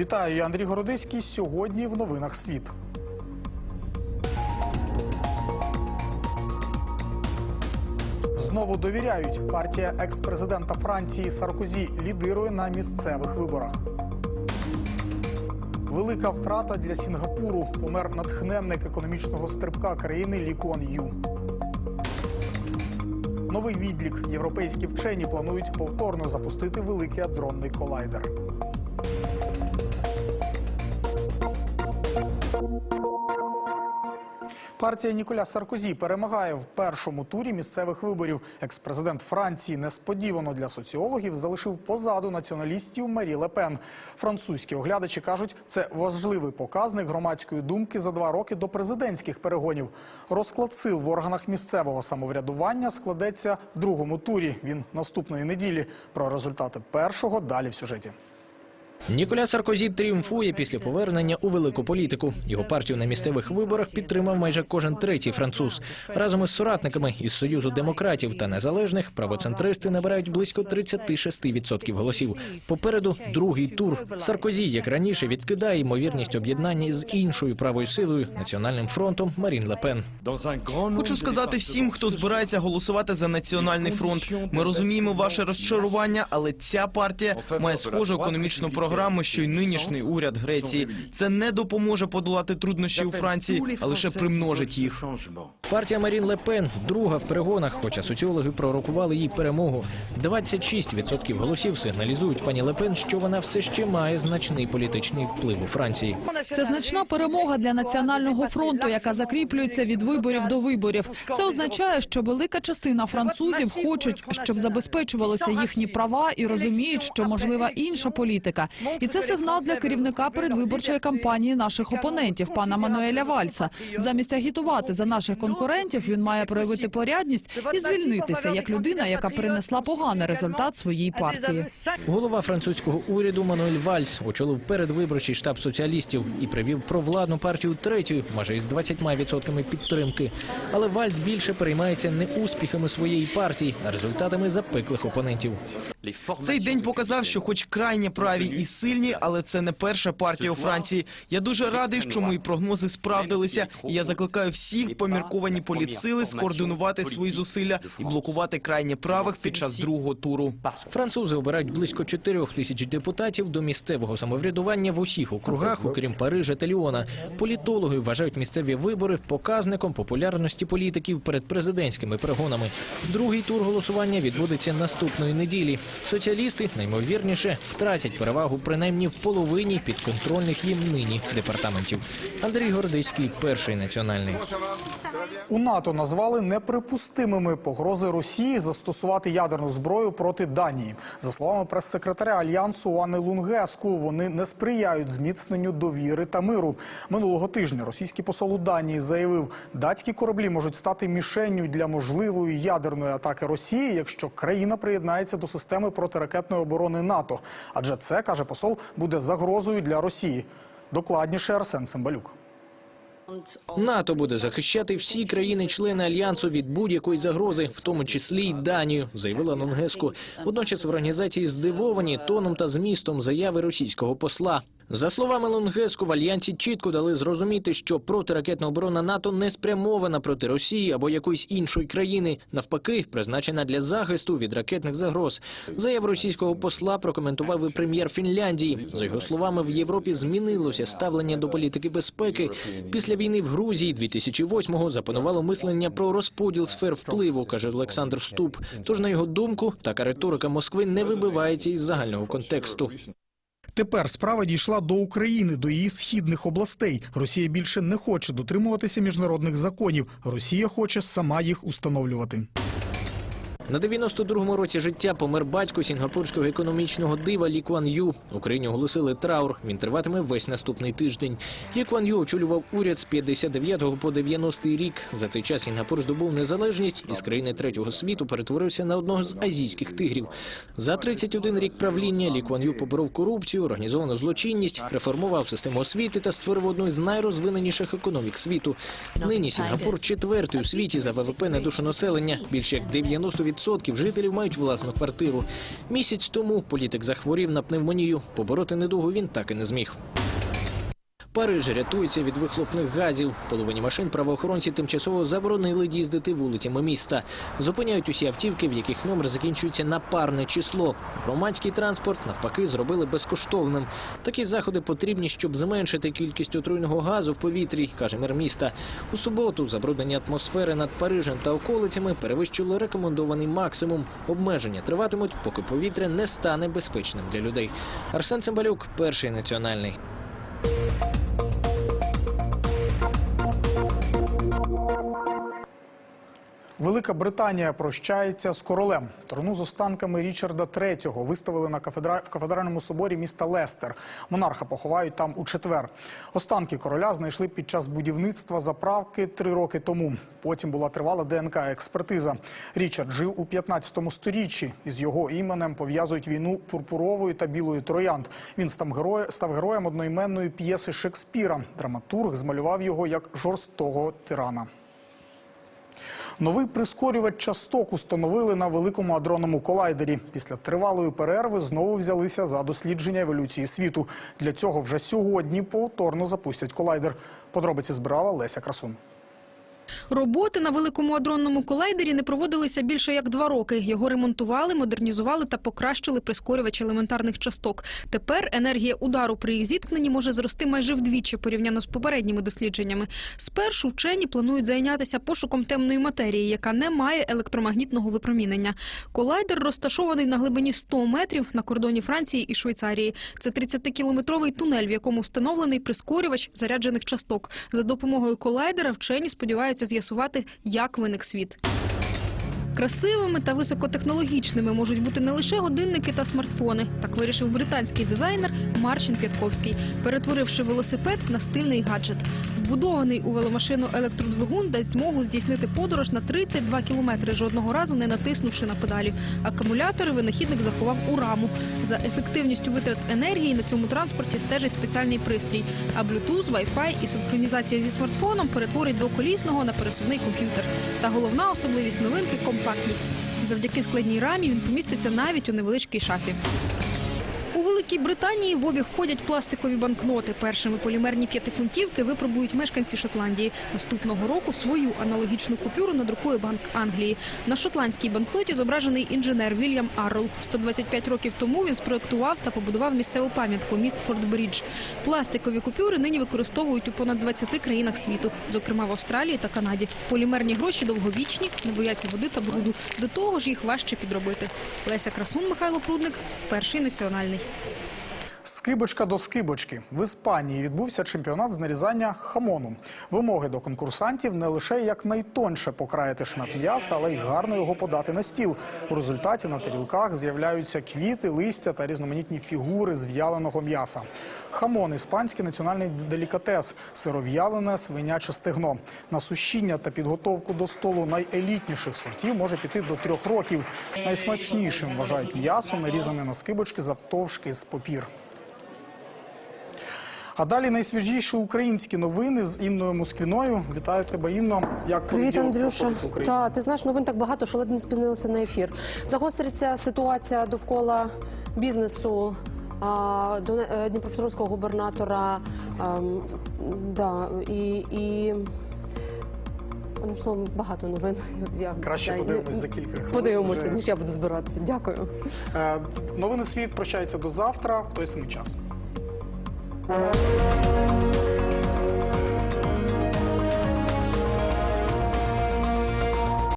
Вітаю, я Андрій Городиський. Сьогодні в новинах світ. Знову довіряють. Партія екс-президента Франції Саркозі лідирує на місцевих виборах. Велика втрата для Сінгапуру. Помер натхненник економічного стрибка країни Лі Куан Ю. Новий відлік. Європейські вчені планують повторно запустити великий адронний колайдер. Партія Ніколя Саркозі перемагає в першому турі місцевих виборів. Екс-президент Франції несподівано для соціологів залишив позаду націоналістів Марі Лепен. Французькі оглядачі кажуть, це важливий показник громадської думки за два роки до президентських перегонів. Розклад сил в органах місцевого самоврядування складеться в другому турі. Він наступної неділі. Про результати першого далі в сюжеті. Ніколя Саркозі тріумфує після повернення у велику політику. Його партію на місцевих виборах підтримав майже кожен третій француз. Разом із соратниками із Союзу демократів та незалежних правоцентристи набирають близько 36% голосів. Попереду другий тур. Саркозі, як раніше, відкидає ймовірність об'єднання з іншою правою силою національним фронтом Марін Лепен. Хочу сказати всім, хто збирається голосувати за національний фронт. Ми розуміємо ваше розчарування, але ця партія має схожу економічну програму, що й нинішній уряд Греції. Це не допоможе подолати труднощі у Франції, а лише примножить їх. Партія Марін Лепен друга в перегонах, хоча соціологи пророкували їй перемогу. 26% голосів сигналізують пані Лепен, що вона все ще має значний політичний вплив у Франції. Це значна перемога для національного фронту, яка закріплюється від виборів до виборів. Це означає, що велика частина французів хочуть, щоб забезпечувалися їхні права і розуміють, що можлива інша політика. І це сигнал для керівника передвиборчої кампанії наших опонентів, пана Мануеля Вальца. Замість агітувати за наших конкурентів, він має проявити порядність і звільнитися як людина, яка принесла поганий результат своїй партії. Голова французького уряду Мануель Вальс очолив передвиборчий штаб соціалістів і привів провладну партію третьою, майже із 20% підтримки. Але Вальс більше переймається не успіхами своєї партії, а результатами запеклих опонентів. Цей день показав, що, хоч крайні праві і сильні, але це не перша партія у Франції. Я дуже радий, що мої прогнози справдилися. І я закликаю всіх помірковані політсили скоординувати свої зусилля і блокувати крайні правих під час другого туру. Французи обирають близько 4 тисяч депутатів до місцевого самоврядування в усіх округах, окрім Парижа та Ліона. Політологи вважають місцеві вибори показником популярності політиків перед президентськими перегонами. Другий тур голосування відбудеться наступної неділі. Соціалісти наймовірніше втратять перевагу принаймні в половині підконтрольних їм нині департаментів. Андрій Гордиський, перший національний. У НАТО назвали неприпустимими погрози Росії застосувати ядерну зброю проти Данії. За словами прес-секретаря альянсу Анни Лунгеску, вони не сприяють зміцненню довіри та миру. Минулого тижня російський посол у Данії заявив, датські кораблі можуть стати мішенню для можливої ядерної атаки Росії, якщо країна приєднається до системи протиракетної оборони НАТО. Адже це каже посол буде загрозою для Росії. Докладніше Арсен Цимбалюк. НАТО буде захищати всі країни-члени альянсу від будь-якої загрози, в тому числі й Данію, заявила Нонгеску. Водночас в організації здивовані тоном та змістом заяви російського посла. За словами Лонгеску, в альянсі чітко дали зрозуміти, що протиракетна оборона НАТО не спрямована проти Росії або якоїсь іншої країни, навпаки, призначена для захисту від ракетних загроз. Заяву російського посла прокоментував і прем'єр Фінляндії. За його словами, в Європі змінилося ставлення до політики безпеки. Після війни в Грузії 2008-го запанувало мислення про розподіл сфер впливу, каже Олександр Ступ. Тож, на його думку, така риторика Москви не вибивається із загального контексту. Тепер справа дійшла до України, до її східних областей. Росія більше не хоче дотримуватися міжнародних законів. Росія хоче сама їх установлювати. На 92-му році життя помер батько сінгапурського економічного дива Лі Куан Ю. Україні оголосили траур. Він триватиме весь наступний тиждень. Лі Куан Ю очолював уряд з 59 по 90 рік. За цей час Сінгапур здобув незалежність і з країни третього світу перетворився на одного з азійських тигрів. За 31 рік правління Лі Куан Ю поборов корупцію, організовану злочинність, реформував систему освіти та створив одну з найрозвиненіших економік світу. Нині Сінгапур четвертий у світі за ВВП на душу населення. Більше як 90% 40% жителів мають власну квартиру. Місяць тому політик захворів на пневмонію. Побороти недугу він так і не зміг. Париж рятується від вихлопних газів. Половині машин правоохоронці тимчасово заборонили їздити вулицями міста. Зупиняють усі автівки, в яких номер закінчується на парне число. Громадський транспорт навпаки зробили безкоштовним. Такі заходи потрібні, щоб зменшити кількість отруйного газу в повітрі, каже мер міста. У суботу забруднення атмосфери над Парижем та околицями перевищило рекомендований максимум. Обмеження триватимуть, поки повітря не стане безпечним для людей. Арсен Цимбалюк, перший національний. Велика Британія прощається з королем. Трону з останками Річарда III виставили на кафедра... в кафедральному соборі міста Лестер. Монарха поховають там у четвер. Останки короля знайшли під час будівництва заправки три роки тому. Потім була тривала ДНК-експертиза. Річард жив у 15 сторіччі. Із його іменем пов'язують війну пурпурової та білої троянд. Він став, герой... став героєм одноіменної п'єси Шекспіра. Драматург змалював його як жорстокого тирана. Новий прискорювач часток установили на великому адронному колайдері. Після тривалої перерви знову взялися за дослідження еволюції світу. Для цього вже сьогодні повторно запустять колайдер. Подробиці збирала Леся Красун. Роботи на великому адронному колайдері не проводилися більше як два роки. Його ремонтували, модернізували та покращили прискорювач елементарних часток. Тепер енергія удару при їх зіткненні може зрости майже вдвічі порівняно з попередніми дослідженнями. Спершу вчені планують зайнятися пошуком темної матерії, яка не має електромагнітного випромінення. Колайдер розташований на глибині 100 метрів на кордоні Франції і Швейцарії. Це 30-кілометровий тунель, в якому встановлений прискорювач заряджених часток. За допомогою колайдера вчені сподіваються з'ясувати, як виник світ. Красивими та високотехнологічними можуть бути не лише годинники та смартфони. Так вирішив британський дизайнер Марчин П'ятковський, перетворивши велосипед на стильний гаджет. Вбудований у веломашину електродвигун дасть змогу здійснити подорож на 32 кілометри, жодного разу не натиснувши на педалі. Акумулятори винахідник заховав у раму. За ефективністю витрат енергії на цьому транспорті стежить спеціальний пристрій. А Bluetooth, Wi-Fi і синхронізація зі смартфоном перетворить двоколісного на пересувний комп'ютер. Та головна особливість новинки компактність. Завдяки складній рамі він поміститься навіть у невеличкій шафі. Великій Британії в обіг входять пластикові банкноти. Першими полімерні п'ятифунтівки випробують мешканці Шотландії. Наступного року свою аналогічну купюру надрукує Банк Англії. На шотландській банкноті зображений інженер Вільям Аррол. 125 років тому він спроектував та побудував місцеву пам'ятку міст Форт-Брідж. Пластикові купюри нині використовують у понад 20 країнах світу, зокрема в Австралії та Канаді. Полімерні гроші довговічні, не бояться води та бруду. До того ж їх важче підробити. Леся Красун, Михайло Прудник, перший національний. Скибочка до скибочки. В Іспанії відбувся чемпіонат з нарізання хамону. Вимоги до конкурсантів не лише як найтонше покраїти шмат м'яса, але й гарно його подати на стіл. У результаті на тарілках з'являються квіти, листя та різноманітні фігури з в'яленого м'яса. Хамон іспанський національний делікатес, сиров'ялене свиняче стегно. На сушіння та підготовку до столу найелітніших сортів може піти до трьох років. Найсмачнішим вважають м'ясо, нарізане на скибочки завтовшки з попір. А далі найсвіжіші українські новини з Інною Москвіною. Вітаю тебе, Інно. Як Привіт, Андрюша. Та ти знаєш, новин так багато, що ледь не спізнилися на ефір. Загостриться ситуація довкола бізнесу. а, до е, Дніпропетровського губернатора ем, да, і, і одним словом багато новин. Я Краще да, подивимось за кілька хвилин. Подивимося, ніж я буду збиратися. Дякую. Е, Новини світ прощається до завтра в той самий час. Música